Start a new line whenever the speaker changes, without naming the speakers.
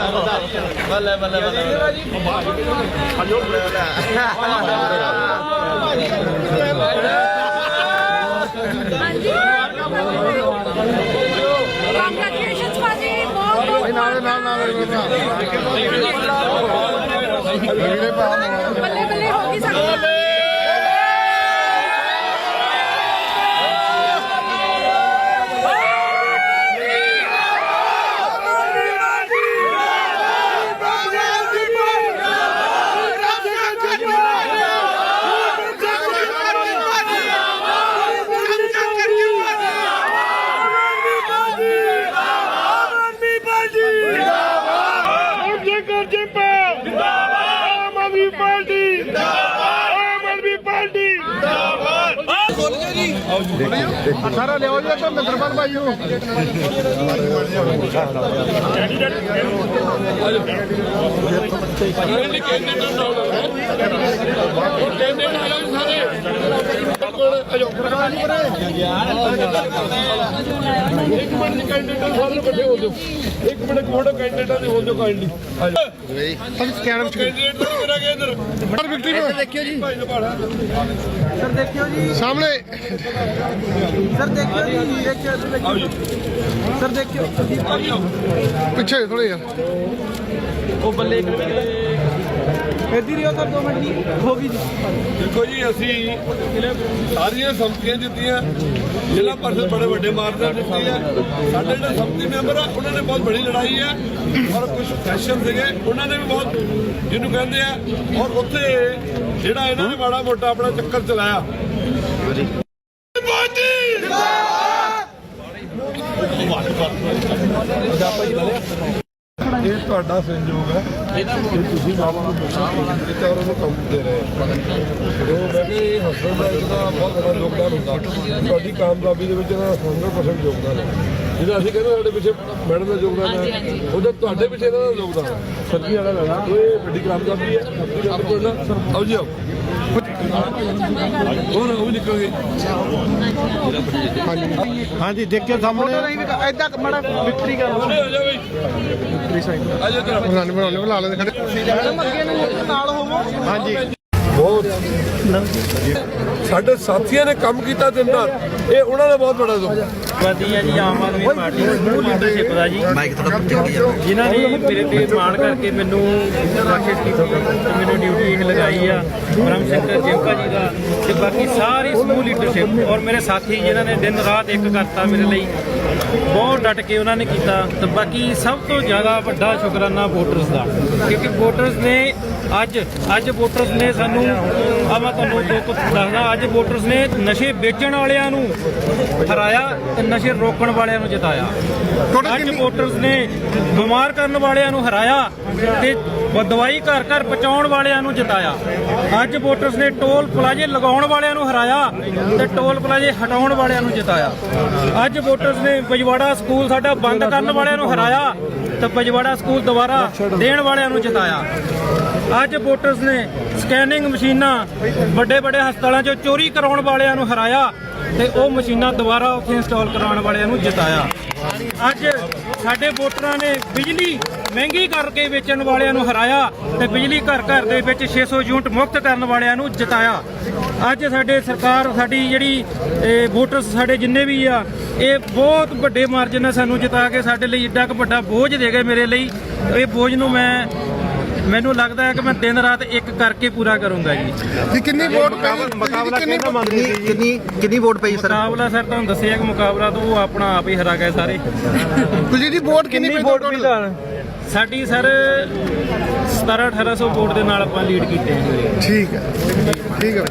ਬੱਲੇ ਬੱਲੇ ਬੱਲੇ
ਕੰਗ੍ਰੈਚੁਲੇਸ਼ਨਸ ਭਾਜੀ ਬਹੁਤ ਬਹੁਤ ਨਾਲ ਨਾਲ ਨਾਲ ਬੱਲੇ ਬੱਲੇ ਹੋ ਗਈ ਸਾਡੀ
ਜੇਕਰ ਜਿੰਪਾ ਜਿੰਦਾਬਾਦ ਆਮ ਆਦਮੀ ਪਾਰਟੀ ਜਿੰਦਾਬਾਦ ਆਮ ਆਦਮੀ ਪਾਰਟੀ ਸਾਰਾ ਲਿਆਓ ਜੀ ਤਾਂ ਮਿੰਦਰਪਾਲ ਭਾਈ ਨੂੰ ਇੱਕ ਮਿੰਟ ਜੀ ਕੈਂਡੀਡੇਟ ਸਾਰੇ ਇਕੱਠੇ ਹੋ ਜਾਓ ਇੱਕ ਮਿੰਟ ਫੋਟੋ ਕੈਂਡੀਡੇਟਾਂ ਦੇ ਹੋ ਜਾਓ ਕਾਈਂਡਲੀ ਆ ਜਾਓ ਸਰ ਸਕੈਨ ਵਿੱਚ ਕੈਂਡੀਡੇਟ ਤੋਂ ਮੇਰਾ ਕੇ ਇੱਧਰ ਪਰ ਵਿਕਟਰੀ ਨੂੰ ਦੇਖਿਓ ਜੀ ਭਾਈ ਨਪਾੜਾ
ਸਰ ਦੇਖਿਓ। ਜੀ
ਸਾਹਮਣੇ
ਸਰ ਦੇਖਿਓ। ਜੀ। ਦੇਖਿਓ ਸਰ ਦੇਖਿਓ
ਪਿੱਛੇ ਥੋੜੇ ਯਾਰ
ਉਹ ਬੱਲੇ ਇੱਧਰ ਹੀ ਹੋ ਸਰ 2 ਮਿੰਟ ਜੀ ਹੋ ਗਈ ਜੀ।
ਦੇਖੋ ਜੀ ਅਸੀਂ ਸਾਰੀਆਂ ਸੰਮਤੀਆਂ ਜਿੱਤੀਆਂ। ਜ਼ਿਲ੍ਹਾ ਪਰਿਸ਼ਦ ਬੜੇ ਵੱਡੇ ਮਾਰਜਨ ਜਿੱਤੀ ਹੈ ਸਾਡੇ ਜਿਹੜੇ ਸੰਮਤੀ ਮੈਂਬਰ ਆ ਉਹਨਾਂ ਨੇ ਬਹੁਤ ਬੜੀ ਲੜਾਈ ਹੈ ਔਰ ਕੁਝ ਫੈਸ਼ਨ ਸੀਗੇ ਉਹਨਾਂ ਨੇ ਵੀ ਬਹੁਤ ਜਿਹਨੂੰ ਕਹਿੰਦੇ ਆ ਔਰ ਉੱਥੇ ਜਿਹੜਾ ਇਹਨਾਂ ਨੇ ਮਾੜਾ ਮੋਟਾ ਆਪਣਾ ਚੱਕਰ ਚਲਾਇਆ। ਇਹ ਤੁਹਾਡਾ ਸੰਯੋਗ ਹੈ ਇਹ ਤੁਸੀਂ ਬਾਬਾ ਨੂੰ ਪੁੱਛਣਾ ਤੇ ਔਰ ਉਹਨੂੰ ਕੰਮ ਦੇ ਰਹੇ ਹੋ। ਉਹ ਮੈਂ ਕਿ ਇਹ ਹਸਬੰਦ ਦਾ ਬਹੁਤ ਬੜਾ ਯੋਗਦਾਨ ਹੁੰਦਾ। ਤੁਹਾਡੀ ਕਾਮਯਾਬੀ ਦੇ ਵਿੱਚ ਇਹਦਾ 100% ਯੋਗਦਾਨ ਹੈ। ਜਿਹਦਾ ਅਸੀਂ ਕਹਿੰਦੇ ਸਾਡੇ ਪਿੱਛੇ ਮੈਡਮ ਦਾ ਯੋਗਦਾਨ ਹੈ। ਉਹਦਾ ਤੁਹਾਡੇ ਪਿੱਛੇ ਦਾ ਯੋਗਦਾਨ ਹੈ। ਸੱਜੀ ਵਾਲਾ ਲੈਣਾ ਇਹ ਵੱਡੀ ਕਾਮਯਾਬੀ ਹੈ ਆਪਣੀ ਗੱਲ ਕਰਨਾ। ਆਓ ਜੀ ਆਓ। ਹੋਰ ਉਹ ਵੀ ਨਿਕਲਗੇ
ਹਾਂਜੀ ਦੇਖਿਓ ਸਾਹਮਣੇ।
ਐਦਾਂ ਮੜਾ ਵਿਕਟਰੀ ਕਰ ਲਓ
ਆ ਜਾ ਬਈ। ਆ ਜਾ ਤੇਰਾ।
ਬਣਾਣੇ ਬਣਾਣੇ ਬੁਲਾ ਲੈਂਦੇ ਖੜੇ।
ਮੈਡਮ ਅੱਗੇ ਨੂੰ ਨਾਲ ਹੋਵੋ।
ਹਾਂਜੀ।
ਬਹੁਤ। ਸਾਡੇ ਸਾਥੀਆਂ ਨੇ ਕੰਮ ਕੀਤਾ ਦਿਨ ਰਾਤ। ਇਹ ਉਹਨਾਂ ਦਾ ਬਹੁਤ ਬੜਾ ਦੁੱਖ।
ਵਧੀਆ ਜੀ ਆਮ ਆਦਮੀ ਪਾਰਟੀ ਦੀ ਸਮੂਹ ਲੀਡਰਸ਼ਿਪ ਦਾ ਜੀ। ਜਿਨ੍ਹਾਂ ਨੇ ਮੇਰੇ ਤੇ ਮਾਣ ਕਰਕੇ ਮੈਨੂੰ ਰਾਖਸ਼ ਕੀਤੀ ਤੇ ਮੈਨੂੰ ਡਿਊਟੀ ਇਹ ਲਗਾਈ ਆ ਬ੍ਰਹਮ ਸ਼ੰਕਰ ਜਿੰਕਾ ਜੀ ਦਾ ਤੇ ਬਾਕੀ ਸਾਰੀ ਸਮੂਹ ਲੀਡਰਸ਼ਿਪ ਔਰ ਮੇਰੇ ਸਾਥੀ ਜਿਨ੍ਹਾਂ ਨੇ ਦਿਨ ਰਾਤ ਇੱਕ ਕਰਤਾ ਮੇਰੇ ਲਈ ਬਹੁਤ ਡਟ ਕੇ ਉਹਨਾਂ ਨੇ ਕੀਤਾ। ਤੇ ਬਾਕੀ ਸਭ ਤੋਂ ਜ਼ਿਆਦਾ ਵੱਡਾ ਸ਼ੁਕਰਾਨਾ ਵੋਟਰਸ ਦਾ ਕਿਉਂਕਿ ਵੋਟਰਸ ਨੇ ਅੱਜ ਅੱਜ ਵੋਟਰਸ ਨੇ ਸਾਨੂੰ ਆ ਮੈਂ ਤੁਹਾਨੂੰ ਦੋ ਕੁ ਦੱਸਦਾ ਅੱਜ ਵੋਟਰਸ ਨੇ ਨਸ਼ੇ ਵੇਚਣ ਵਾਲਿਆਂ ਨੂੰ ਹਰਾਇਆ ਤੇ ਨਸ਼ੇ ਰੋਕਣ ਵਾਲਿਆਂ ਨੂੰ ਜਿਤਾਇਆ। ਅੱਜ ਵੋਟਰਸ ਨੇ ਬਿਮਾਰ ਕਰਨ ਵਾਲਿਆਂ ਨੂੰ ਹਰਾਇਆ ਤੇ ਦਵਾਈ ਘਰ ਘਰ ਪਹੁੰਚਾਉਣ ਵਾਲਿਆਂ ਨੂੰ ਜਿਤਾਇਆ। ਅੱਜ ਵੋਟਰਸ ਨੇ ਟੋਲ ਪਲਾਜ਼ੇ ਲਗਾਉਣ ਵਾਲਿਆਂ ਨੂੰ ਹਰਾਇਆ ਤੇ ਟੋਲ ਪਲਾਜ਼ੇ ਹਟਾਉਣ ਵਾਲਿਆਂ ਨੂੰ ਜਿਤਾਇਆ। ਅੱਜ ਵੋਟਰਸ ਨੇ ਪਜਵਾੜਾ ਸਕੂਲ ਸਾਡਾ ਬੰਦ ਕਰਨ ਵਾਲਿਆਂ ਨੂੰ ਹਰਾਇਆ ਤੇ ਪਜਵਾੜਾ ਸਕੂਲ ਦੁਬਾਰਾ ਦੇਣ ਵਾਲਿਆਂ ਨੂੰ ਜਿਤਾਇਆ। ਅੱਜ ਵੋਟਰਸ ਨੇ ਸਕੈਨਿੰਗ ਮਸ਼ੀਨਾਂ ਵੱਡੇ ਵੱਡੇ ਹਸਪਤਾਲਾਂ 'ਚੋਂ ਚੋਰੀ ਕਰਾਉਣ ਵਾਲਿਆਂ ਨੂੰ ਹਰਾਇਆ ਤੇ ਉਹ ਮਸ਼ੀਨਾਂ ਦੁਬਾਰਾ ਉੱਥੇ ਇੰਸਟਾਲ ਕਰਾਉਣ ਵਾਲਿਆਂ ਨੂੰ ਜਿਤਾਇਆ। ਅੱਜ ਸਾਡੇ ਵੋਟਰਾਂ ਨੇ ਬਿਜਲੀ ਮਹਿੰਗੀ ਕਰਕੇ ਵੇਚਣ ਵਾਲਿਆਂ ਨੂੰ ਹਰਾਇਆ ਤੇ ਬਿਜਲੀ ਘਰ ਘਰ ਦੇ ਵਿੱਚ 600 ਯੂਨਿਟ ਮੁਫਤ ਕਰਨ ਵਾਲਿਆਂ ਨੂੰ ਜਿਤਾਇਆ। ਅੱਜ ਸਾਡੇ ਸਰਕਾਰ ਸਾਡੀ ਜਿਹੜੀ ਇਹ ਵੋਟਰਸ ਸਾਡੇ ਜਿੰਨੇ ਵੀ ਆ ਇਹ ਬਹੁਤ ਵੱਡੇ ਮਾਰਜਨ ਨਾਲ ਸਾਨੂੰ ਜਿਤਾ ਕੇ ਸਾਡੇ ਲਈ ਏਡਾ ਕੁ ਵੱਡਾ ਬੋਝ ਦੇ ਗਏ ਮੇਰੇ ਲਈ। ਇਹ ਬੋਝ ਨੂੰ ਮੈਂ ਮੈਨੂੰ ਲੱਗਦਾ ਹੈ ਕਿ ਮੈਂ ਦਿਨ ਰਾਤ ਇੱਕ ਕਰਕੇ ਪੂਰਾ ਕਰੂੰਗਾ ਜੀ।
ਜੀ ਕਿੰਨੀ ਵੋਟ ਪਈ? ਮੁਕਾਬਲਾ ਕਿੰਨੀ
ਕਿੰਨੀ ਕਿੰਨੀ ਕਿੰਨੀ ਵੋਟ ਪਈ ਸਰ
ਮੁਕਾਬਲਾ ਸਰ ਤੁਹਾਨੂੰ ਦੱਸਿਆ ਕਿ ਮੁਕਾਬਲਾ ਤਾਂ ਉਹ ਆਪਣਾ ਆਪ ਹੀ ਹਰਾ ਗਏ ਸਾਰੇ।
ਤੁਸੀਂ ਜੀ ਵੋਟ ਕਿੰਨੀ ਪਈ ਟੋਟਲ
ਸਾਡੀ ਸਰ 17 1800 ਵੋਟ ਦੇ ਨਾਲ ਆਪਾਂ ਲੀਡ ਕੀਤੇ ਜੀ।
ਠੀਕ ਹੈ। ਠੀਕ ਹੈ